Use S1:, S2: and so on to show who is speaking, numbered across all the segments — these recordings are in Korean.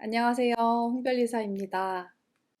S1: 안녕하세요. 홍별리사입니다.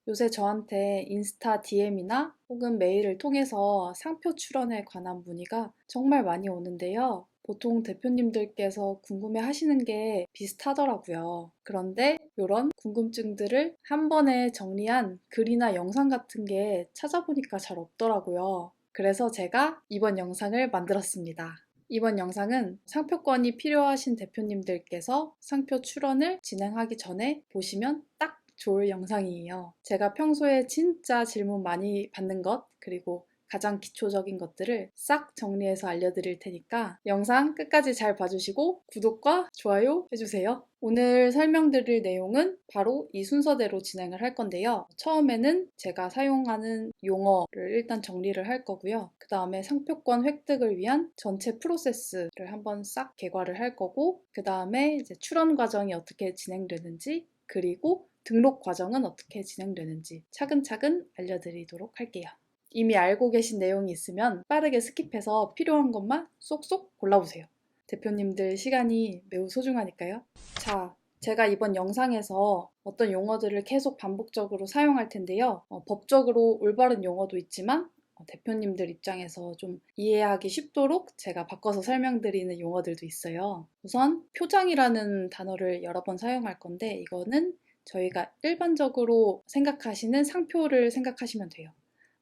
S1: 요새 저한테 인스타 DM이나 혹은 메일을 통해서 상표 출원에 관한 문의가 정말 많이 오는데요. 보통 대표님들께서 궁금해 하시는 게 비슷하더라고요. 그런데 이런 궁금증들을 한 번에 정리한 글이나 영상 같은 게 찾아보니까 잘 없더라고요. 그래서 제가 이번 영상을 만들었습니다. 이번 영상은 상표권이 필요하신 대표님들께서 상표 출원을 진행하기 전에 보시면 딱 좋을 영상이에요. 제가 평소에 진짜 질문 많이 받는 것, 그리고 가장 기초적인 것들을 싹 정리해서 알려드릴 테니까 영상 끝까지 잘 봐주시고 구독과 좋아요 해주세요. 오늘 설명드릴 내용은 바로 이 순서대로 진행을 할 건데요. 처음에는 제가 사용하는 용어를 일단 정리를 할 거고요. 그 다음에 상표권 획득을 위한 전체 프로세스를 한번 싹 개괄을 할 거고, 그 다음에 이제 출원 과정이 어떻게 진행되는지, 그리고 등록 과정은 어떻게 진행되는지 차근차근 알려드리도록 할게요. 이미 알고 계신 내용이 있으면 빠르게 스킵해서 필요한 것만 쏙쏙 골라보세요. 대표님들 시간이 매우 소중하니까요. 자, 제가 이번 영상에서 어떤 용어들을 계속 반복적으로 사용할 텐데요. 어, 법적으로 올바른 용어도 있지만 어, 대표님들 입장에서 좀 이해하기 쉽도록 제가 바꿔서 설명드리는 용어들도 있어요. 우선 표장이라는 단어를 여러 번 사용할 건데 이거는 저희가 일반적으로 생각하시는 상표를 생각하시면 돼요.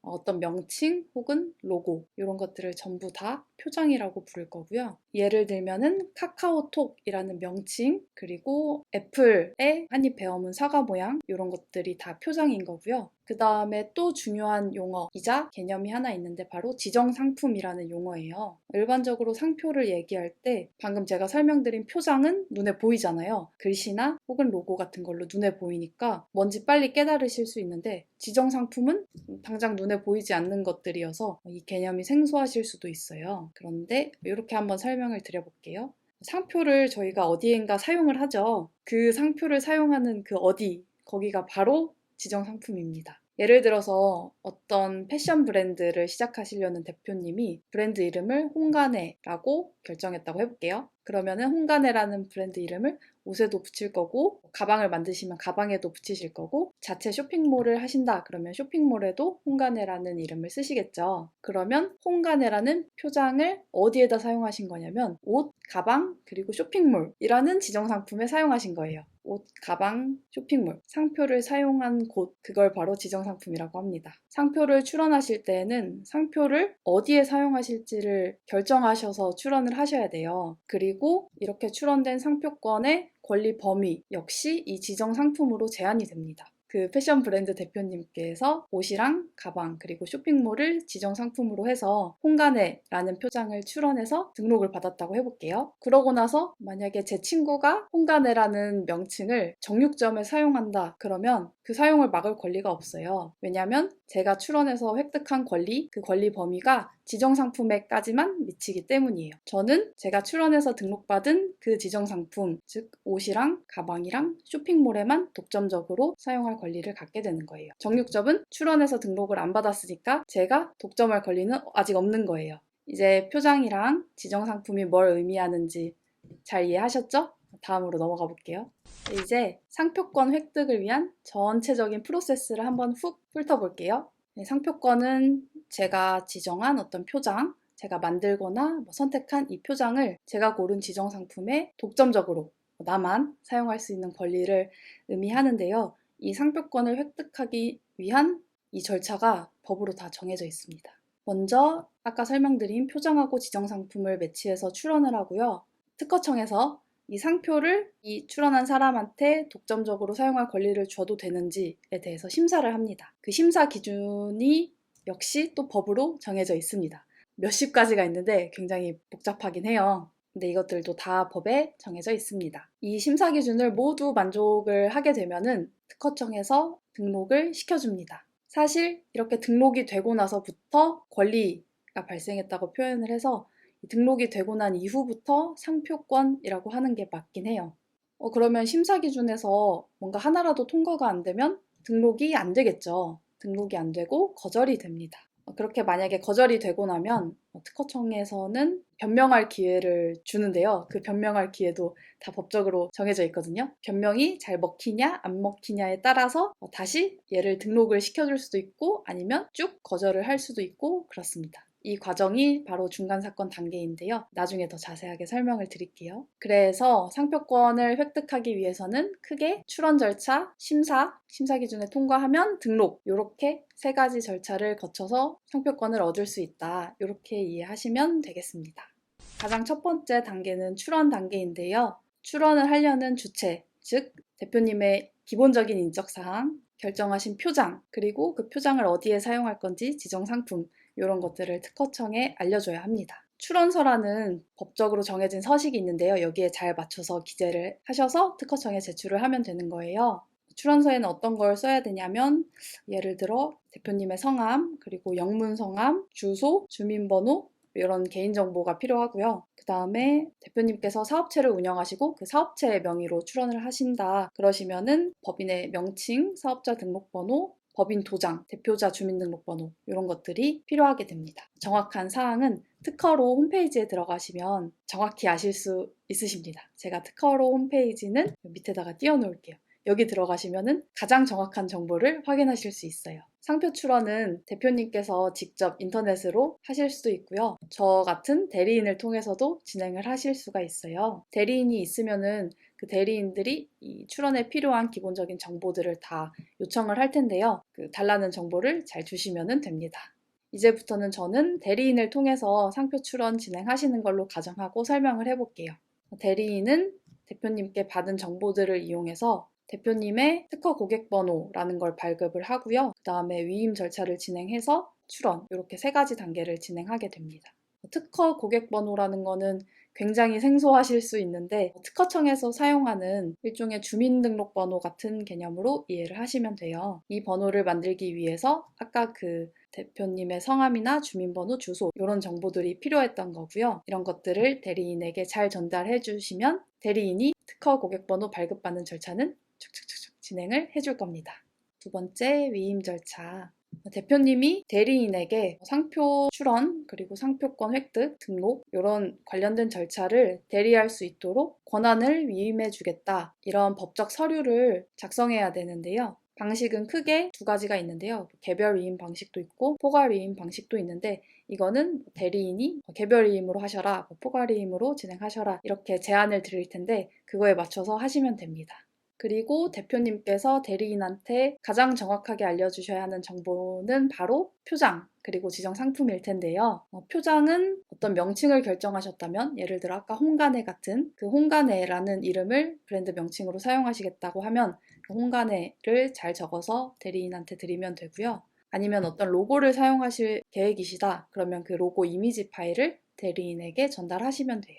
S1: 어떤 명칭 혹은 로고 이런 것들을 전부 다 표장이라고 부를 거고요. 예를 들면은 카카오톡이라는 명칭 그리고 애플의 한입 배어문 사과 모양 이런 것들이 다 표장인 거고요. 그 다음에 또 중요한 용어이자 개념이 하나 있는데 바로 지정상품이라는 용어예요. 일반적으로 상표를 얘기할 때 방금 제가 설명드린 표장은 눈에 보이잖아요. 글씨나 혹은 로고 같은 걸로 눈에 보이니까 뭔지 빨리 깨달으실 수 있는데 지정상품은 당장 눈에 보이지 않는 것들이어서 이 개념이 생소하실 수도 있어요. 그런데 이렇게 한번 설명을 드려볼게요. 상표를 저희가 어디엔가 사용을 하죠. 그 상표를 사용하는 그 어디, 거기가 바로 지정 상품입니다. 예를 들어서 어떤 패션 브랜드를 시작하시려는 대표님이 브랜드 이름을 홍가네라고 결정했다고 해볼게요. 그러면은 홍가네라는 브랜드 이름을 옷에도 붙일 거고 가방을 만드시면 가방에도 붙이실 거고 자체 쇼핑몰을 하신다 그러면 쇼핑몰에도 홍가네라는 이름을 쓰시겠죠. 그러면 홍가네라는 표장을 어디에다 사용하신 거냐면 옷, 가방 그리고 쇼핑몰이라는 지정 상품에 사용하신 거예요. 옷, 가방, 쇼핑몰, 상표를 사용한 곳, 그걸 바로 지정 상품이라고 합니다. 상표를 출원하실 때에는 상표를 어디에 사용하실지를 결정하셔서 출원을 하셔야 돼요. 그리고 이렇게 출원된 상표권의 권리 범위 역시 이 지정 상품으로 제한이 됩니다. 그 패션 브랜드 대표님께서 옷이랑 가방 그리고 쇼핑몰을 지정 상품으로 해서 홍가네라는 표장을 출원해서 등록을 받았다고 해볼게요. 그러고 나서 만약에 제 친구가 홍가네라는 명칭을 정육점에 사용한다 그러면 그 사용을 막을 권리가 없어요. 왜냐하면 제가 출원해서 획득한 권리, 그 권리 범위가 지정 상품에까지만 미치기 때문이에요. 저는 제가 출원해서 등록받은 그 지정 상품, 즉 옷이랑 가방이랑 쇼핑몰에만 독점적으로 사용할 권리를 갖게 되는 거예요. 정육점은 출원해서 등록을 안 받았으니까 제가 독점할 권리는 아직 없는 거예요. 이제 표장이랑 지정 상품이 뭘 의미하는지 잘 이해하셨죠? 다음으로 넘어가 볼게요. 이제 상표권 획득을 위한 전체적인 프로세스를 한번 훅 훑어볼게요. 네, 상표권은 제가 지정한 어떤 표장, 제가 만들거나 뭐 선택한 이 표장을 제가 고른 지정 상품에 독점적으로 나만 사용할 수 있는 권리를 의미하는데요. 이 상표권을 획득하기 위한 이 절차가 법으로 다 정해져 있습니다. 먼저 아까 설명드린 표장하고 지정 상품을 매치해서 출원을 하고요. 특허청에서 이 상표를 이 출원한 사람한테 독점적으로 사용할 권리를 줘도 되는지에 대해서 심사를 합니다. 그 심사 기준이 역시 또 법으로 정해져 있습니다. 몇십 가지가 있는데 굉장히 복잡하긴 해요. 근데 이것들도 다 법에 정해져 있습니다. 이 심사 기준을 모두 만족을 하게 되면은 특허청에서 등록을 시켜줍니다. 사실 이렇게 등록이 되고 나서부터 권리가 발생했다고 표현을 해서 등록이 되고 난 이후부터 상표권이라고 하는 게 맞긴 해요. 어, 그러면 심사 기준에서 뭔가 하나라도 통과가 안 되면 등록이 안 되겠죠. 등록이 안 되고 거절이 됩니다. 어, 그렇게 만약에 거절이 되고 나면 어, 특허청에서는 변명할 기회를 주는데요. 그 변명할 기회도 다 법적으로 정해져 있거든요. 변명이 잘 먹히냐 안 먹히냐에 따라서 어, 다시 얘를 등록을 시켜줄 수도 있고 아니면 쭉 거절을 할 수도 있고 그렇습니다. 이 과정이 바로 중간 사건 단계인데요. 나중에 더 자세하게 설명을 드릴게요. 그래서 상표권을 획득하기 위해서는 크게 출원 절차, 심사, 심사 기준에 통과하면 등록 이렇게 세 가지 절차를 거쳐서 상표권을 얻을 수 있다. 이렇게 이해하시면 되겠습니다. 가장 첫 번째 단계는 출원 단계인데요. 출원을 하려는 주체, 즉 대표님의 기본적인 인적 사항, 결정하신 표장, 그리고 그 표장을 어디에 사용할 건지 지정 상품 이런 것들을 특허청에 알려줘야 합니다. 출원서라는 법적으로 정해진 서식이 있는데요. 여기에 잘 맞춰서 기재를 하셔서 특허청에 제출을 하면 되는 거예요. 출원서에는 어떤 걸 써야 되냐면 예를 들어 대표님의 성함, 그리고 영문 성함, 주소, 주민번호 이런 개인정보가 필요하고요. 그 다음에 대표님께서 사업체를 운영하시고 그 사업체의 명의로 출원을 하신다. 그러시면은 법인의 명칭, 사업자 등록번호, 법인 도장, 대표자 주민등록번호 이런 것들이 필요하게 됩니다. 정확한 사항은 특허로 홈페이지에 들어가시면 정확히 아실 수 있으십니다. 제가 특허로 홈페이지는 밑에다가 띄워놓을게요. 여기 들어가시면은 가장 정확한 정보를 확인하실 수 있어요. 상표 출원은 대표님께서 직접 인터넷으로 하실 수도 있고요. 저 같은 대리인을 통해서도 진행을 하실 수가 있어요. 대리인이 있으면은 그 대리인들이 이 출원에 필요한 기본적인 정보들을 다 요청을 할 텐데요. 그 달라는 정보를 잘 주시면 됩니다. 이제부터는 저는 대리인을 통해서 상표 출원 진행하시는 걸로 가정하고 설명을 해볼게요. 대리인은 대표님께 받은 정보들을 이용해서 대표님의 특허 고객번호라는 걸 발급을 하고요. 그 다음에 위임 절차를 진행해서 출원 이렇게 세 가지 단계를 진행하게 됩니다. 특허 고객번호라는 거는 굉장히 생소하실 수 있는데 특허청에서 사용하는 일종의 주민등록번호 같은 개념으로 이해를 하시면 돼요. 이 번호를 만들기 위해서 아까 그 대표님의 성함이나 주민번호, 주소 이런 정보들이 필요했던 거고요. 이런 것들을 대리인에게 잘 전달해 주시면 대리인이 특허 고객번호 발급받는 절차는 쭉쭉쭉쭉 진행을 해줄 겁니다. 두 번째 위임 절차. 대표님이 대리인에게 상표 출원 그리고 상표권 획득 등록 이런 관련된 절차를 대리할 수 있도록 권한을 위임해 주겠다 이런 법적 서류를 작성해야 되는데요. 방식은 크게 두 가지가 있는데요. 개별 위임 방식도 있고 포괄 위임 방식도 있는데 이거는 대리인이 개별 위임으로 하셔라, 포괄 위임으로 진행하셔라 이렇게 제안을 드릴 텐데 그거에 맞춰서 하시면 됩니다. 그리고 대표님께서 대리인한테 가장 정확하게 알려주셔야 하는 정보는 바로 표장, 그리고 지정 상품일 텐데요. 어, 표장은 어떤 명칭을 결정하셨다면, 예를 들어 아까 홍가네 같은 그 홍가네라는 이름을 브랜드 명칭으로 사용하시겠다고 하면 그 홍가네를 잘 적어서 대리인한테 드리면 되고요. 아니면 어떤 로고를 사용하실 계획이시다. 그러면 그 로고 이미지 파일을 대리인에게 전달하시면 돼요.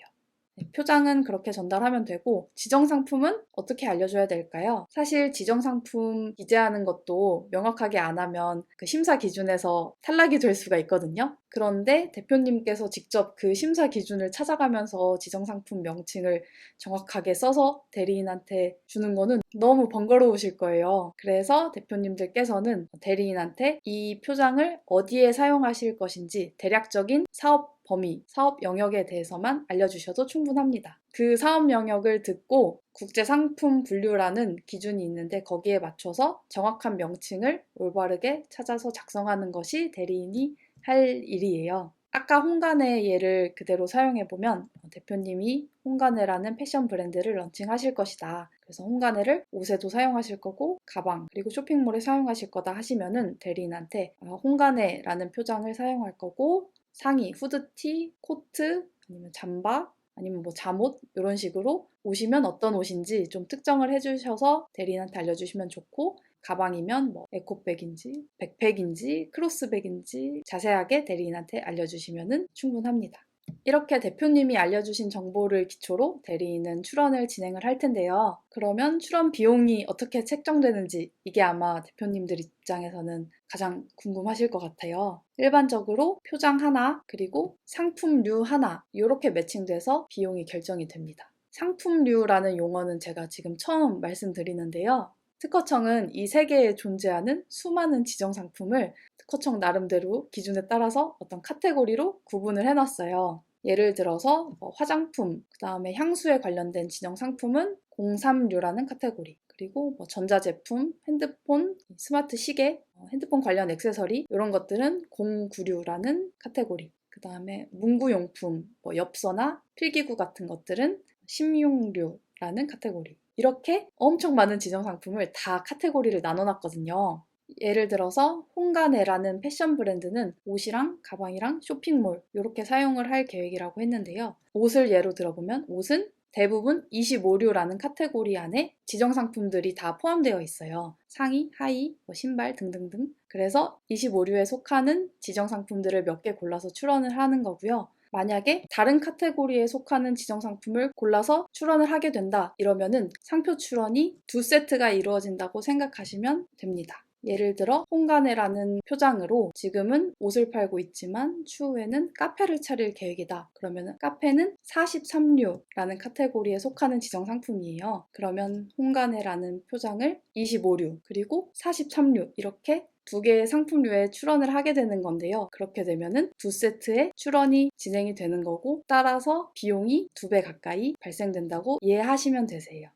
S1: 네, 표장은 그렇게 전달하면 되고 지정 상품은 어떻게 알려줘야 될까요? 사실 지정 상품 기재하는 것도 명확하게 안 하면 그 심사 기준에서 탈락이 될 수가 있거든요. 그런데 대표님께서 직접 그 심사 기준을 찾아가면서 지정 상품 명칭을 정확하게 써서 대리인한테 주는 거는 너무 번거로우실 거예요. 그래서 대표님들께서는 대리인한테 이 표장을 어디에 사용하실 것인지 대략적인 사업 범위, 사업 영역에 대해서만 알려주셔도 충분합니다. 그 사업 영역을 듣고 국제 상품 분류라는 기준이 있는데 거기에 맞춰서 정확한 명칭을 올바르게 찾아서 작성하는 것이 대리인이 할 일이에요. 아까 홍가네 예를 그대로 사용해보면 대표님이 홍가네라는 패션 브랜드를 런칭하실 것이다. 그래서 홍가네를 옷에도 사용하실 거고 가방 그리고 쇼핑몰에 사용하실 거다 하시면은 대리인한테 아, 홍가네라는 표장을 사용할 거고 상의, 후드티, 코트, 아니면 잠바, 아니면 뭐 잠옷 이런 식으로 오시면 어떤 옷인지 좀 특정을 해주셔서 대리인한테 알려주시면 좋고 가방이면 뭐 에코백인지 백팩인지 크로스백인지 자세하게 대리인한테 알려주시면 충분합니다. 이렇게 대표님이 알려주신 정보를 기초로 대리인은 출원을 진행을 할 텐데요. 그러면 출원 비용이 어떻게 책정되는지 이게 아마 대표님들 입장에서는 가장 궁금하실 것 같아요. 일반적으로 표장 하나 그리고 상품류 하나 이렇게 매칭돼서 비용이 결정이 됩니다. 상품류라는 용어는 제가 지금 처음 말씀드리는데요. 특허청은 이 세계에 존재하는 수많은 지정 상품을 특허청 나름대로 기준에 따라서 어떤 카테고리로 구분을 해놨어요. 예를 들어서 뭐 화장품, 그 다음에 향수에 관련된 지정 상품은 03류라는 카테고리, 그리고 뭐 전자제품, 핸드폰, 스마트 시계, 어, 핸드폰 관련 액세서리 이런 것들은 096라는 카테고리. 그 다음에 문구용품, 뭐 엽서나 필기구 같은 것들은 16류라는 카테고리. 이렇게 엄청 많은 지정 상품을 다 카테고리를 나눠놨거든요. 예를 들어서 홍가네라는 패션 브랜드는 옷이랑 가방이랑 쇼핑몰 이렇게 사용을 할 계획이라고 했는데요. 옷을 예로 들어보면 옷은 대부분 25류라는 카테고리 안에 지정 상품들이 다 포함되어 있어요. 상의, 하의, 뭐 신발 등등등. 그래서 25류에 속하는 지정 상품들을 몇 개 골라서 출원을 하는 거고요. 만약에 다른 카테고리에 속하는 지정 상품을 골라서 출원을 하게 된다 이러면은 상표 출원이 두 세트가 이루어진다고 생각하시면 됩니다. 예를 들어 홍가네라는 표장으로 지금은 옷을 팔고 있지만 추후에는 카페를 차릴 계획이다. 그러면 카페는 43류라는 카테고리에 속하는 지정 상품이에요. 그러면 홍가네라는 표장을 25류 그리고 43류 이렇게 두 개의 상품류에 출원을 하게 되는 건데요. 그렇게 되면은 두 세트의 출원이 진행이 되는 거고 따라서 비용이 두 배 가까이 발생된다고 이해하시면 되세요.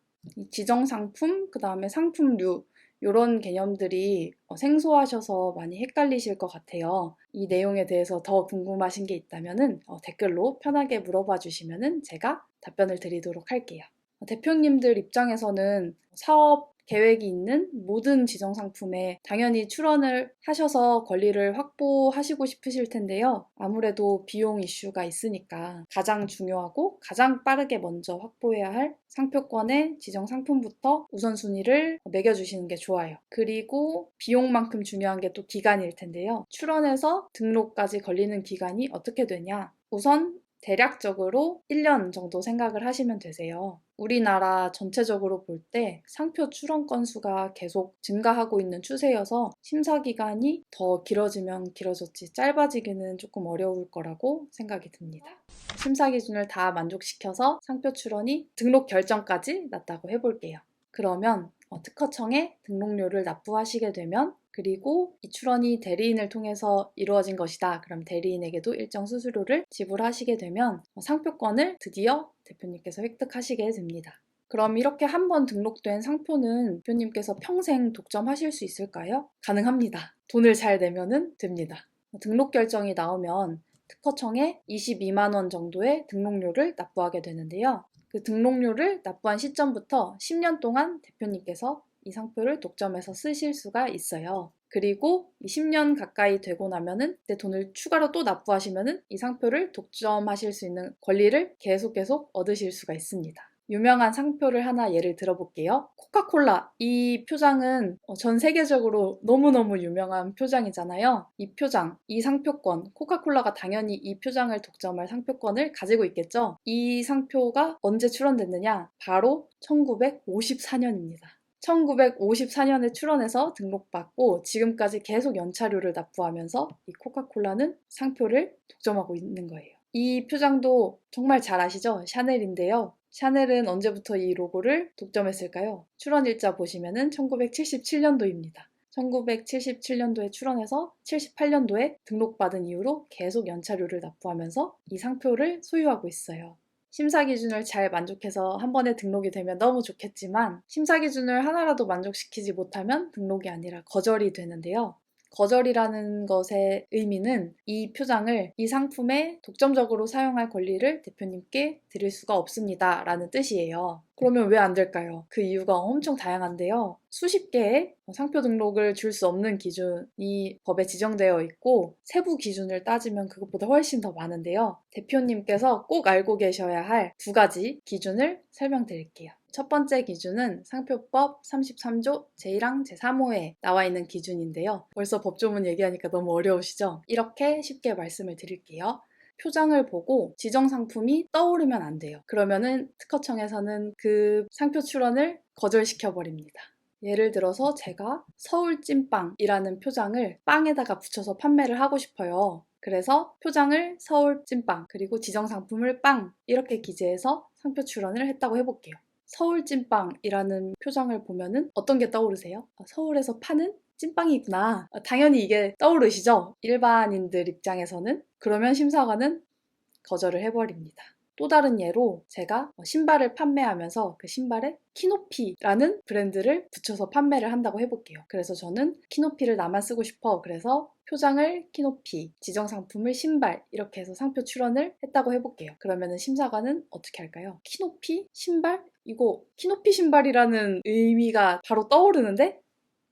S1: 지정 상품, 그 다음에 상품류 이런 개념들이 어, 생소하셔서 많이 헷갈리실 것 같아요. 이 내용에 대해서 더 궁금하신 게 있다면 어, 댓글로 편하게 물어봐 주시면 제가 답변을 드리도록 할게요. 대표님들 입장에서는 사업 계획이 있는 모든 지정 상품에 당연히 출원을 하셔서 권리를 확보하시고 싶으실 텐데요. 아무래도 비용 이슈가 있으니까 가장 중요하고 가장 빠르게 먼저 확보해야 할 상표권의 지정 상품부터 우선순위를 매겨주시는 게 좋아요. 그리고 비용만큼 중요한 게 또 기간일 텐데요. 출원해서 등록까지 걸리는 기간이 어떻게 되냐? 우선 대략적으로 1년 정도 생각을 하시면 되세요. 우리나라 전체적으로 볼 때 상표 출원 건수가 계속 증가하고 있는 추세여서 심사 기간이 더 길어지면 길어졌지 짧아지기는 조금 어려울 거라고 생각이 듭니다. 심사 기준을 다 만족시켜서 상표 출원이 등록 결정까지 났다고 해볼게요. 그러면 어, 특허청에 등록료를 납부하시게 되면 그리고 이 출원이 대리인을 통해서 이루어진 것이다. 그럼 대리인에게도 일정 수수료를 지불하시게 되면 상표권을 드디어 대표님께서 획득하시게 됩니다. 그럼 이렇게 한 번 등록된 상표는 대표님께서 평생 독점하실 수 있을까요? 가능합니다. 돈을 잘 내면은 됩니다. 등록 결정이 나오면 특허청에 22만 원 정도의 등록료를 납부하게 되는데요. 그 등록료를 납부한 시점부터 10년 동안 대표님께서 이 상표를 독점해서 쓰실 수가 있어요. 그리고 20년 가까이 되고 나면은 내 돈을 추가로 또 납부하시면은 이 상표를 독점하실 수 있는 권리를 계속 계속 얻으실 수가 있습니다. 유명한 상표를 하나 예를 들어볼게요. 코카콜라. 이 표장은 어, 전 세계적으로 너무너무 유명한 표장이잖아요. 이 표장, 이 상표권, 코카콜라가 당연히 이 표장을 독점할 상표권을 가지고 있겠죠. 이 상표가 언제 출원됐느냐? 바로 1954년입니다. 1954년에 출원해서 등록받고 지금까지 계속 연차료를 납부하면서 이 코카콜라는 상표를 독점하고 있는 거예요. 이 표장도 정말 잘 아시죠? 샤넬인데요. 샤넬은 언제부터 이 로고를 독점했을까요? 출원 일자 보시면은 1977년도입니다. 1977년도에 출원해서 78년도에 등록받은 이후로 계속 연차료를 납부하면서 이 상표를 소유하고 있어요. 심사 기준을 잘 만족해서 한 번에 등록이 되면 너무 좋겠지만 심사 기준을 하나라도 만족시키지 못하면 등록이 아니라 거절이 되는데요. 거절이라는 것의 의미는 이 표장을 이 상품에 독점적으로 사용할 권리를 대표님께 드릴 수가 없습니다. 라는 뜻이에요. 그러면 왜 안 될까요? 그 이유가 엄청 다양한데요. 수십 개의 상표 등록을 줄 수 없는 기준이 법에 지정되어 있고 세부 기준을 따지면 그것보다 훨씬 더 많은데요. 대표님께서 꼭 알고 계셔야 할 두 가지 기준을 설명드릴게요. 첫 번째 기준은 상표법 33조 제1항 제3호에 나와 있는 기준인데요. 벌써 법조문 얘기하니까 너무 어려우시죠? 이렇게 쉽게 말씀을 드릴게요. 표장을 보고 지정 상품이 떠오르면 안 돼요. 그러면은 특허청에서는 그 상표 출원을 거절시켜 버립니다. 예를 들어서 제가 서울 찐빵이라는 표장을 빵에다가 붙여서 판매를 하고 싶어요. 그래서 표장을 서울 찐빵 그리고 지정 상품을 빵 이렇게 기재해서 상표 출원을 했다고 해볼게요. 서울 찐빵이라는 표장을 보면은 어떤 게 떠오르세요? 아, 서울에서 파는 찐빵이구나. 아, 당연히 이게 떠오르시죠? 일반인들 입장에서는. 그러면 심사관은 거절을 해버립니다. 또 다른 예로 제가 신발을 판매하면서 그 신발에 키노피라는 브랜드를 붙여서 판매를 한다고 해볼게요. 그래서 저는 키노피를 나만 쓰고 싶어. 그래서 표장을 키노피, 지정 상품을 신발 이렇게 해서 상표 출원을 했다고 해볼게요. 그러면 심사관은 어떻게 할까요? 키노피? 신발? 이거 키노피 신발이라는 의미가 바로 떠오르는데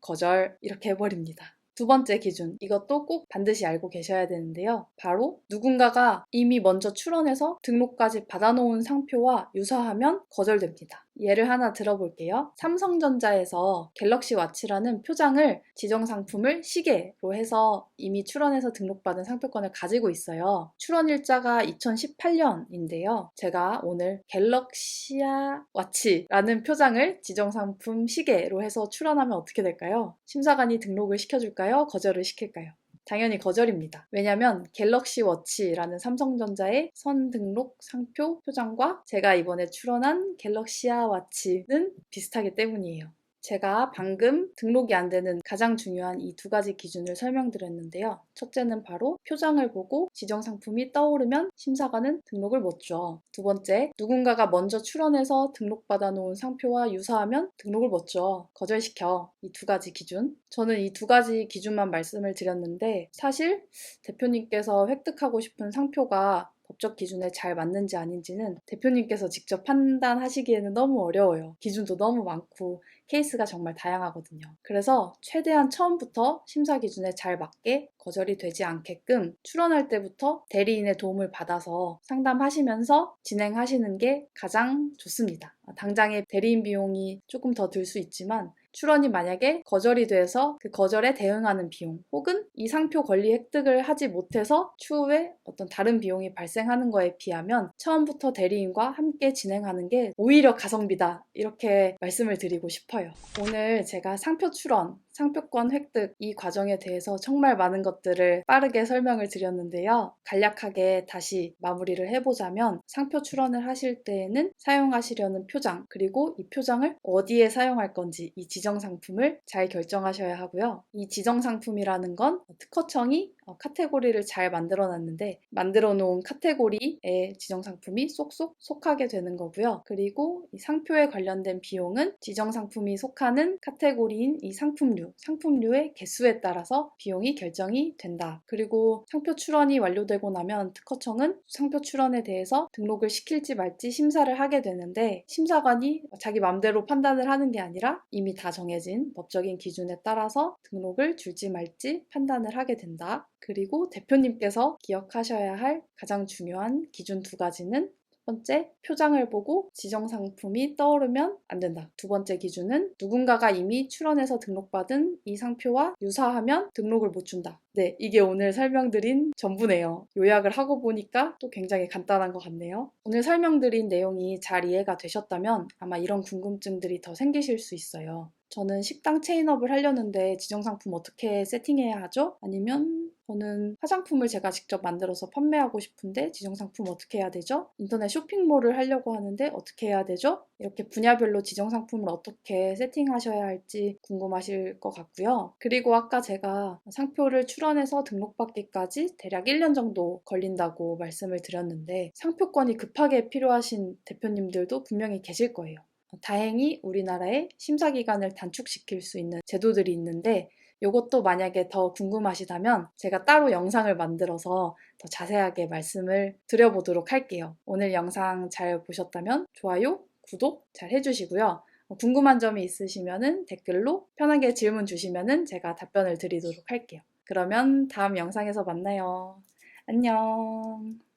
S1: 거절 이렇게 해버립니다. 두 번째 기준, 이것도 꼭 반드시 알고 계셔야 되는데요. 바로 누군가가 이미 먼저 출원해서 등록까지 받아놓은 상표와 유사하면 거절됩니다. 예를 하나 들어볼게요. 삼성전자에서 갤럭시 와치라는 표장을 지정 상품을 시계로 해서 이미 출원해서 등록받은 상표권을 가지고 있어요. 출원 일자가 2018년인데요. 제가 오늘 갤럭시아 와치라는 표장을 지정 상품 시계로 해서 출원하면 어떻게 될까요? 심사관이 등록을 시켜줄까요? 거절을 시킬까요? 당연히 거절입니다. 왜냐면 갤럭시 워치라는 삼성전자의 선 등록 상표 표장과 제가 이번에 출원한 갤럭시아 와치는 비슷하기 때문이에요. 제가 방금 등록이 안 되는 가장 중요한 이 두 가지 기준을 설명드렸는데요. 첫째는 바로 표장을 보고 지정 상품이 떠오르면 심사관은 등록을 못 줘. 두 번째, 누군가가 먼저 출원해서 등록받아 놓은 상표와 유사하면 등록을 못 줘. 거절시켜. 이 두 가지 기준. 저는 이 두 가지 기준만 말씀을 드렸는데 사실 대표님께서 획득하고 싶은 상표가 법적 기준에 잘 맞는지 아닌지는 대표님께서 직접 판단하시기에는 너무 어려워요. 기준도 너무 많고 케이스가 정말 다양하거든요. 그래서 최대한 처음부터 심사 기준에 잘 맞게 거절이 되지 않게끔 출원할 때부터 대리인의 도움을 받아서 상담하시면서 진행하시는 게 가장 좋습니다. 당장의 대리인 비용이 조금 더 들 수 있지만 출원이 만약에 거절이 돼서 그 거절에 대응하는 비용 혹은 이 상표 권리 획득을 하지 못해서 추후에 어떤 다른 비용이 발생하는 거에 비하면 처음부터 대리인과 함께 진행하는 게 오히려 가성비다 이렇게 말씀을 드리고 싶어요. 오늘 제가 상표 출원 상표권 획득 이 과정에 대해서 정말 많은 것들을 빠르게 설명을 드렸는데요. 간략하게 다시 마무리를 해보자면 상표 출원을 하실 때에는 사용하시려는 표장 그리고 이 표장을 어디에 사용할 건지 이 지정 상품을 잘 결정하셔야 하고요. 이 지정 상품이라는 건 특허청이 어, 카테고리를 잘 만들어 놨는데 만들어 놓은 카테고리의 지정 상품이 쏙쏙 속하게 되는 거고요. 그리고 이 상표에 관련된 비용은 지정 상품이 속하는 카테고리인 이 상품류, 상품류의 개수에 따라서 비용이 결정이 된다. 그리고 상표 출원이 완료되고 나면 특허청은 상표 출원에 대해서 등록을 시킬지 말지 심사를 하게 되는데 심사관이 자기 맘대로 판단을 하는 게 아니라 이미 다 정해진 법적인 기준에 따라서 등록을 줄지 말지 판단을 하게 된다. 그리고 대표님께서 기억하셔야 할 가장 중요한 기준 두 가지는 첫 번째, 표장을 보고 지정 상품이 떠오르면 안 된다. 두 번째 기준은 누군가가 이미 출원해서 등록받은 이 상표와 유사하면 등록을 못 준다. 네, 이게 오늘 설명드린 전부네요. 요약을 하고 보니까 또 굉장히 간단한 것 같네요. 오늘 설명드린 내용이 잘 이해가 되셨다면 아마 이런 궁금증들이 더 생기실 수 있어요. 저는 식당 체인업을 하려는데 지정 상품 어떻게 세팅해야 하죠? 아니면 저는 화장품을 제가 직접 만들어서 판매하고 싶은데 지정 상품 어떻게 해야 되죠? 인터넷 쇼핑몰을 하려고 하는데 어떻게 해야 되죠? 이렇게 분야별로 지정 상품을 어떻게 세팅하셔야 할지 궁금하실 것 같고요. 그리고 아까 제가 상표를 출원해서 등록받기까지 대략 1년 정도 걸린다고 말씀을 드렸는데 상표권이 급하게 필요하신 대표님들도 분명히 계실 거예요. 다행히 우리나라의 심사 기간을 단축시킬 수 있는 제도들이 있는데 이것도 만약에 더 궁금하시다면 제가 따로 영상을 만들어서 더 자세하게 말씀을 드려보도록 할게요. 오늘 영상 잘 보셨다면 좋아요, 구독 잘 해주시고요. 궁금한 점이 있으시면 댓글로 편하게 질문 주시면 제가 답변을 드리도록 할게요. 그러면 다음 영상에서 만나요. 안녕.